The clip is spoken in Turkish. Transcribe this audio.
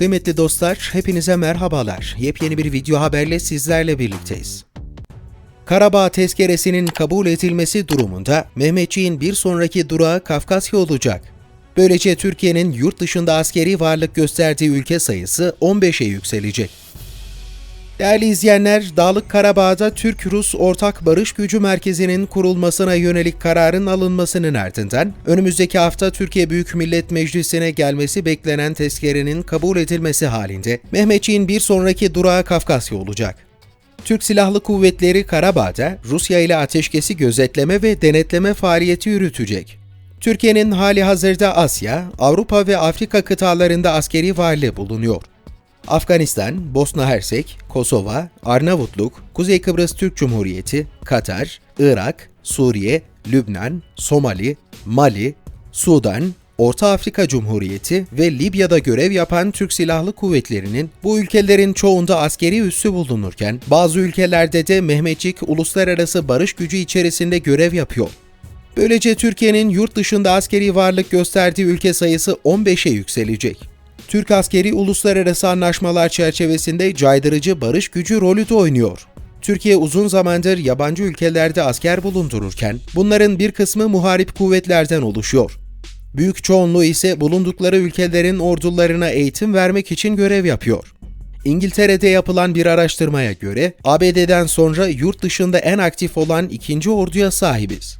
Kıymetli dostlar, hepinize merhabalar. Yepyeni bir video haberle sizlerle birlikteyiz. Karabağ tezkeresinin kabul edilmesi durumunda Mehmetçiğin bir sonraki durağı Kafkasya olacak. Böylece Türkiye'nin yurt dışında askeri varlık gösterdiği ülke sayısı 15'e yükselecek. Değerli izleyenler, Dağlık Karabağ'da Türk-Rus Ortak Barış Gücü Merkezi'nin kurulmasına yönelik kararın alınmasının ardından önümüzdeki hafta Türkiye Büyük Millet Meclisi'ne gelmesi beklenen tezkerenin kabul edilmesi halinde Mehmetçiğin bir sonraki durağı Kafkasya olacak. Türk Silahlı Kuvvetleri Karabağ'da Rusya ile ateşkesi gözetleme ve denetleme faaliyeti yürütecek. Türkiye'nin hali hazırda Asya, Avrupa ve Afrika kıtalarında askeri varlığı bulunuyor. Afganistan, Bosna Hersek, Kosova, Arnavutluk, Kuzey Kıbrıs Türk Cumhuriyeti, Katar, Irak, Suriye, Lübnan, Somali, Mali, Sudan, Orta Afrika Cumhuriyeti ve Libya'da görev yapan Türk Silahlı Kuvvetleri'nin bu ülkelerin çoğunda askeri üssü bulunurken bazı ülkelerde de Mehmetçik uluslararası barış gücü içerisinde görev yapıyor. Böylece Türkiye'nin yurt dışında askeri varlık gösterdiği ülke sayısı 15'e yükselecek. Türk askeri uluslararası anlaşmalar çerçevesinde caydırıcı barış gücü rolü de oynuyor. Türkiye uzun zamandır yabancı ülkelerde asker bulundururken bunların bir kısmı muharip kuvvetlerden oluşuyor. Büyük çoğunluğu ise bulundukları ülkelerin ordularına eğitim vermek için görev yapıyor. İngiltere'de yapılan bir araştırmaya göre ABD'den sonra yurt dışında en aktif olan ikinci orduya sahibiz.